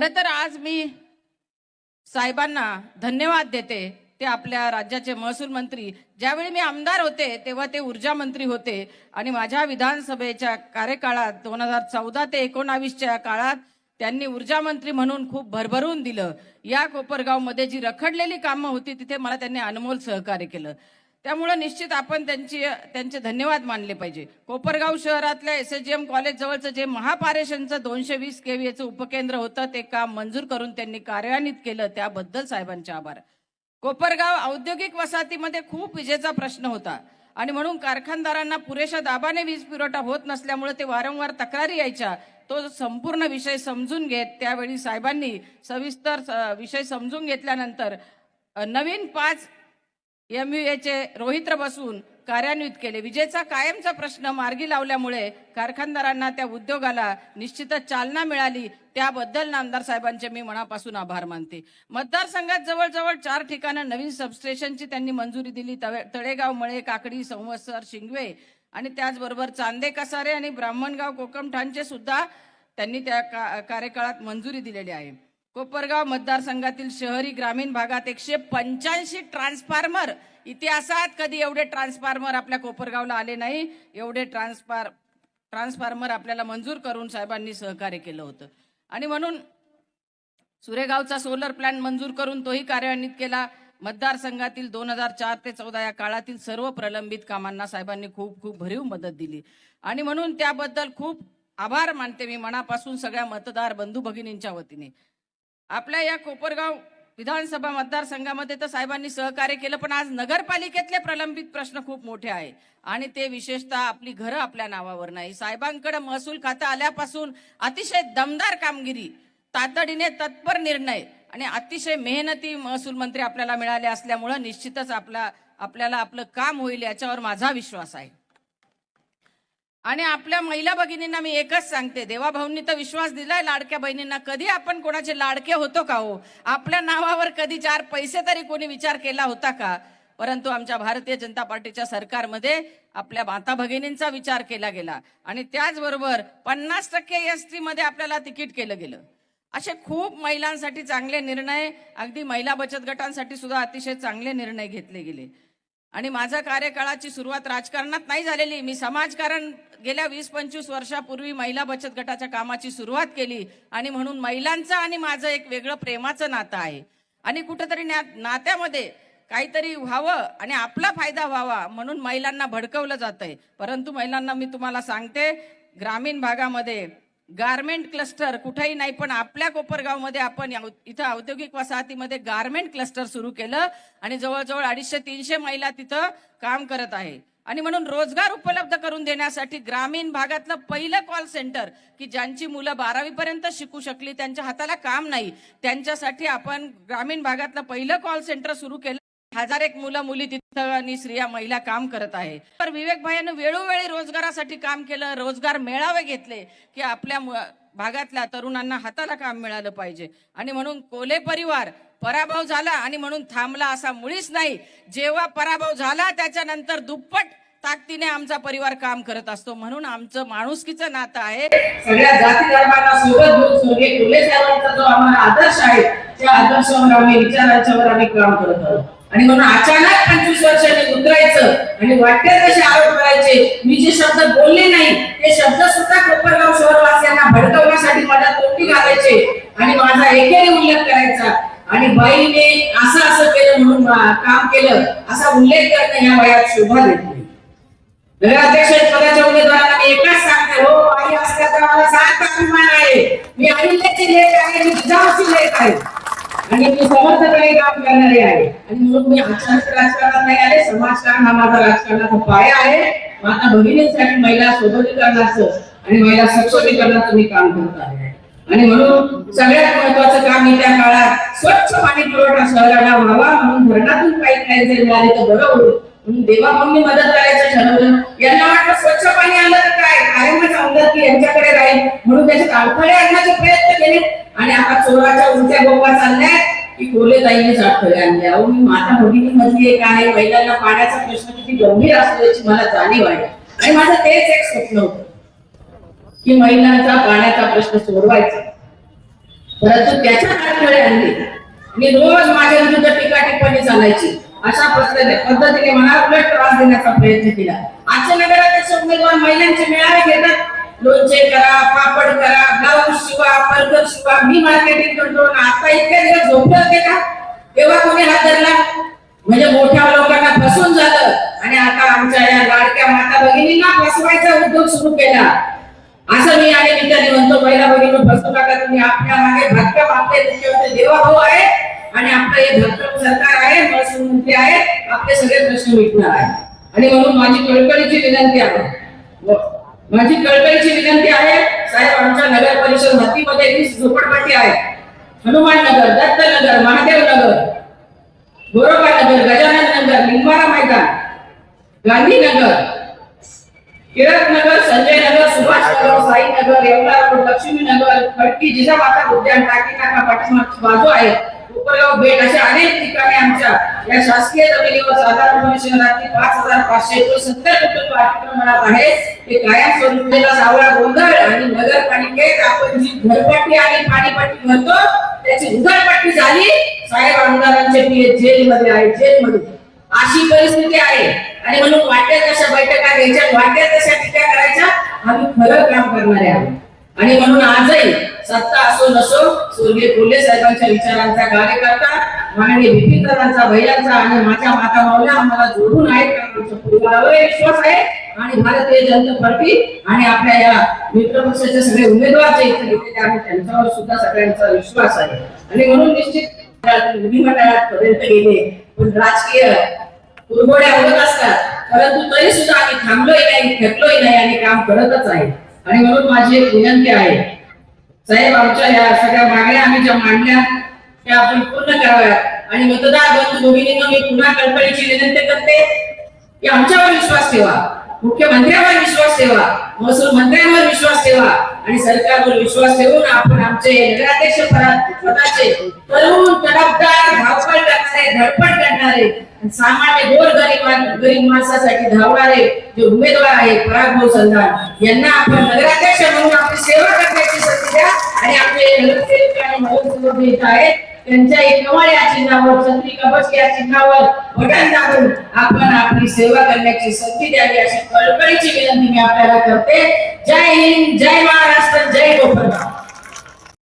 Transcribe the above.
खरं तर आज मी साहेबांना धन्यवाद देते ते आपल्या राज्याचे महसूल मंत्री. ज्यावेळी मी आमदार होते तेव्हा ते ऊर्जा मंत्री होते. आणि माझ्या विधानसभेच्या कार्यकाळात दोन हजार चौदा ते एकोणावीसच्या काळात त्यांनी ऊर्जा मंत्री म्हणून खूप भरभरून दिलं. या कोपरगावमध्ये जी रखडलेली कामं होती तिथे मला त्यांनी अनमोल सहकार्य केलं. त्यामुळं निश्चित आपण त्यांची त्यांचे धन्यवाद मानले पाहिजे. कोपरगाव शहरातल्या एस एच एम कॉलेजजवळचं जे महापारेषणचं दोनशे वीस केव्हीचं उपकेंद्र होतं ते काम मंजूर करून त्यांनी कार्यान्वित केलं त्याबद्दल साहेबांचे आभार. कोपरगाव औद्योगिक वसाहतीमध्ये खूप विजेचा प्रश्न होता. आणि म्हणून कारखानदारांना पुरेशा दाबाने वीज पुरवठा होत नसल्यामुळे ते वारंवार तक्रारी यायच्या. तो संपूर्ण विषय समजून घेत त्यावेळी साहेबांनी सविस्तर विषय समजून घेतल्यानंतर नवीन पाच एम यू एचे रोहित्र बसून कार्यान्वित केले. विजेचा कायमचा प्रश्न मार्गी लावल्यामुळे कारखानदारांना त्या उद्योगाला निश्चितच चालना मिळाली. त्याबद्दल नामदार साहेबांचे मी मनापासून आभार मानते. मतदारसंघात जवळजवळ चार ठिकाणं नवीन सबस्टेशनची त्यांनी मंजुरी दिली. तवे- तळेगाव मळे काकडी संवत्सर शिंगवे आणि त्याचबरोबर चांदे कसारे आणि ब्राह्मणगाव कोकमठाणचे सुद्धा त्यांनी त्या का- कार्यकाळात मंजुरी दिलेली आहे. कोपरगाव मतदारसंघातील शहरी ग्रामीण भागात एकशे पंच्याऐंशी ट्रान्सफॉर्मर इतिहासात कधी एवढे ट्रान्सफॉर्मर आपल्या कोपरगावला आले नाही. एवढे ट्रान्सफार ट्रान्सफॉर्मर आपल्याला मंजूर करून साहेबांनी सहकार्य केलं होतं. आणि म्हणून सुरेगावचा सोलर प्लॅन मंजूर करून तोही कार्यान्वित केला. मतदारसंघातील दोन हजार चार ते चौदा या काळातील सर्व प्रलंबित कामांना साहेबांनी खूप खूप भरीव मदत दिली. आणि म्हणून त्याबद्दल खूप आभार मानते मी मनापासून सगळ्या मतदार बंधू भगिनींच्या वतीने. आपल्या या कोपरगाव विधानसभा मतदारसंघामध्ये तर साहेबांनी सहकार्य केलं पण आज नगरपालिकेतले प्रलंबित प्रश्न खूप मोठे आहे आणि ते विशेषतः आपली घरं आपल्या नावावर नाही. साहेबांकडे महसूल खातं आल्यापासून अतिशय दमदार कामगिरी तातडीने तत्पर निर्णय आणि अतिशय मेहनती महसूल मंत्री आपल्याला मिळाले असल्यामुळं निश्चितच आपला आपल्याला आपलं काम होईल याच्यावर माझा विश्वास आहे. आणि आपल्या महिला भगिनींना मी एकच सांगते देवाभाऊंनी तर विश्वास दिलाय लाडक्या बहिणींना कधी आपण कोणाचे लाडके होतो का हो? आपल्या नावावर कधी चार पैसे तरी कोणी विचार केला होता का? परंतु आमच्या भारतीय जनता पार्टीच्या सरकारमध्ये आपल्या माता भगिनींचा विचार केला गेला. आणि त्याचबरोबर पन्नास टक्के एस टी मध्ये आपल्याला तिकीट केलं गेलं. असे खूप महिलांसाठी चांगले निर्णय अगदी महिला बचत गटांसाठी सुद्धा अतिशय चांगले निर्णय घेतले गेले. आणि माझ्या कार्यकाळाची सुरुवात राजकारणात नाही झालेली. मी समाजकारण गेल्या वीस पंचवीस वर्षापूर्वी महिला बचत गटाच्या कामाची सुरुवात केली. आणि म्हणून महिलांचं आणि माझं एक वेगळं प्रेमाचं नातं आहे. आणि कुठंतरी न्या- नात्यामध्ये काहीतरी व्हावं आणि आपला फायदा व्हावा म्हणून महिलांना भडकवलं जात आहे परंतु महिलांना मी तुम्हाला सांगते ग्रामीण भागामध्ये गारमेंट क्लस्टर कुठेही नाही पण आपल्या कोपरगावमध्ये आपण इथं औद्योगिक वसाहतीमध्ये गारमेंट क्लस्टर सुरू केलं आणि जवळजवळ अडीचशे तीनशे महिला तिथं काम करत आहे. आणि म्हणून रोजगार उपलब्ध करून देण्यासाठी ग्रामीण भागातलं पहिलं कॉल सेंटर की ज्यांची मुलं बारावी पर्यंत शिकू शकली त्यांच्या हाताला काम नाही त्यांच्यासाठी आपण ग्रामीण भागातलं पहिलं कॉल सेंटर सुरू केलं. हजार एक मुलं मुली तिथं आणि स्त्रिया महिला काम करत आहे. तर विवेक भाईनं वेळोवेळी रोजगारासाठी काम केलं रोजगार मेळावे घेतले की आपल्या भागातल्या तरुणांना हाताला काम मिळालं पाहिजे. आणि म्हणून कोले परिवार पराभव झाला आणि म्हणून थांबला असा मुळीच नाही. जेव्हा पराभव झाला त्याच्यानंतर दुप्पट ताकदीने आमचा परिवार काम करत असतो. म्हणून आमचं माणुसकीचं नातं आहे. सगळ्या जाती धर्मांना सोबत घेऊन स्वर्गीय साहेबांचा जो आम्हाला आदर्श आहे त्या आदर्शावर आम्ही विचारांच्यावर आम्ही काम करत आहोत. आणि म्हणून अचानक पंचवीस वर्षाने उतरायचं आणि वाटते तसे आरोप करायचे मी जे शब्द बोलले नाही ते शब्द सुद्धा कोपरगाव शहरवासियांना भडकवण्यासाठी माझ्या तोंडी घालायचे. आणि माझा एकेरी उल्लेख करायचा. आणि बाईने असं असं केलं म्हणून काम केलं असा उल्लेख करणं या वयात शोभा देत. नाही नगराध्यक्ष पदाच्या उमेदवारांना मी एकच सांगते हो आई असल्याचा मला सात अभिमान आहे. मी अहिल्याची लेख आहे मी जिजाऊची लेख आहे. आणि मी समर्थपणे काम करणारे आहे. आणि म्हणून मी अचानक राजकारणात नाही आले समाजकारण हा माझा राजकारणाचा पाया आहे. माता भगिनींसाठी महिला सोबतीकरणाचं आणि महिला सक्षमीकरणाचं मी काम करत आहे. आणि म्हणून सगळ्यात महत्वाचं काम येत्या काळात स्वच्छ पाणी पुरवठा शहराला व्हावा म्हणून धरणातून पाईपलाईन जर मिळाली तर बरं होईल. म्हणून देवाभाऊंनी मदत करायचं यांना वाटलं स्वच्छ पाणी आलं तर काय? कायमच आमदारकी यांच्याकडे राहील. म्हणून त्याच्यात अडथळे आणण्याचे प्रयत्न केले. आणि आता चोराच्या उलट्या गोवा चालल्या की कोले ताईने अडथळे आणले. अहो मी माता भगिनी मधली एक आहे. महिलांना पाण्याचा प्रश्न किती गंभीर असतो याची मला जाणीव आहे. आणि माझं तेच एक स्वप्न होतं. की महिलांचा पाण्याचा प्रश्न सोडवायचा. परंतु त्याच्या अडथळे आणली. मी रोज माझ्या विरुद्ध टीका टिप्पणी चालायची. अशा पद्धतीने पद्धतीने मला उलट त्रास देण्याचा प्रयत्न केला. आजच्या नगराध्यक्ष उमेदवार महिलांचे मेळावे घेतात. लोणचे करा पापड करा ब्लाऊज शिवा परकर शिवा मी मार्केटिंग करतो आता इतक्या दिवस झोपले होते का? तेव्हा कोणी हात धरला? म्हणजे मोठ्या लोकांना फसून झालं. आणि आता आमच्या या लाडक्या माता भगिनींना फसवायचा उद्योग सुरू केला. असं मी आणि मित्रांनी म्हणतो महिला भगिनी फसू नका. तुम्ही आपल्या मागे भक्कम आपले देवा भाऊ आहे. आणि आपलं हे भक्कम सरकार आहे महसूल मंत्री आहे आपले सगळे प्रश्न मिटणार आहे. आणि म्हणून माझी कळकळीची विनंती आहे. माझी कळकळीची विनंती आहे साहेब आमच्या नगर परिषद हद्दीमध्ये वीस झोपडपट्टी आहे. हनुमान नगर दत्त नगर महादेव नगर गोरोबा नगर गजानन नगर लिंबारा मैदान गांधीनगर टिळक नगर संजय नगर सुभाष नगर साई नगर येवला रोड लक्ष्मी नगर खडकी जिजाबाता उद्यान टाकी नाका पाठीमागची बाजू आहे. कोपरगाव बेट अशा अनेक ठिकाणी आमच्या. या शासकीय जमिनीवर साधारणपणे शहरातील पाच हजार पाचशे एकोणसत्तर कुटुंब अतिक्रमणात आहे ते कायमस्वरूपीला सावळा गोंधळ आणि नगरपालिकेत आपण जी घरपट्टी आणि पाणीपट्टी म्हणतो त्याची उघडपट्टी झाली. साहेब आमदारांचे पीए जेलमध्ये आहे जेलमध्ये. अशी परिस्थिती आहे. आणि म्हणून वाटेल तशा बैठका घ्यायच्या वाटेल तशा टीका करायच्या. आम्ही खरं काम करणारे आहोत. आणि म्हणून आजही सत्ता असो नसो स्वर्गीय कोल्हे साहेबांच्या विचारांचा कार्यकर्ता माननीय बिपिनदारांचा भैयांचा आणि माझ्या माता मावल्या आम्हाला जोडून आहेत आमच्या परिवारावर विश्वास आहे. आणि भारतीय जनता पार्टी आणि आपल्या या मित्रपक्षाचे सगळे उमेदवार जे इथे गेलेले आहेत त्यांच्यावर सुद्धा सगळ्यांचा विश्वास आहे. आणि म्हणून निश्चित विधिमंडळात पर्यंत गेले. पण राजकीय कुरबोड्या होत असतात. परंतु तरी सुद्धा आम्ही थांबलोय नाही थकलोय नाही आणि काम करतच आहे. आणि म्हणून माझी एक विनंती आहे. साहेब आमच्या या सगळ्या मागण्या आम्ही ज्या मांडल्या त्या आपण पूर्ण कराव्यात. आणि मतदार बंधू भगिनींना मी पुन्हा कल्पनेची विनंती करते की आमच्यावर विश्वास ठेवा. मुख्यमंत्र्यांवर विश्वास ठेवा. महसूल मंत्र्यांवर विश्वास ठेवा. आणि सरकारवर विश्वास ठेवून आपण आमचे नगराध्यक्ष स्वतःचे तरुण तडफदार करणारे धडपड करणारे सामान्य गोर गरीब गरीब माणसासाठी धावणारे जे उमेदवार आहे पराग संधान यांना आपण नगराध्यक्ष म्हणून आपली सेवा करण्याची संधी द्या आणि आपले नगरसेवक आणि नगरसेवक जे आहेत त्यांच्या एक कमळ या चिन्हावर चंद्रिका बस या चिन्हावर बटन दाबून आपण आपली सेवा करण्याची संधी द्यावी अशी कळकळीची विनंती मी आपल्याला करते. जय हिंद जय महाराष्ट्र जय गोपरगाव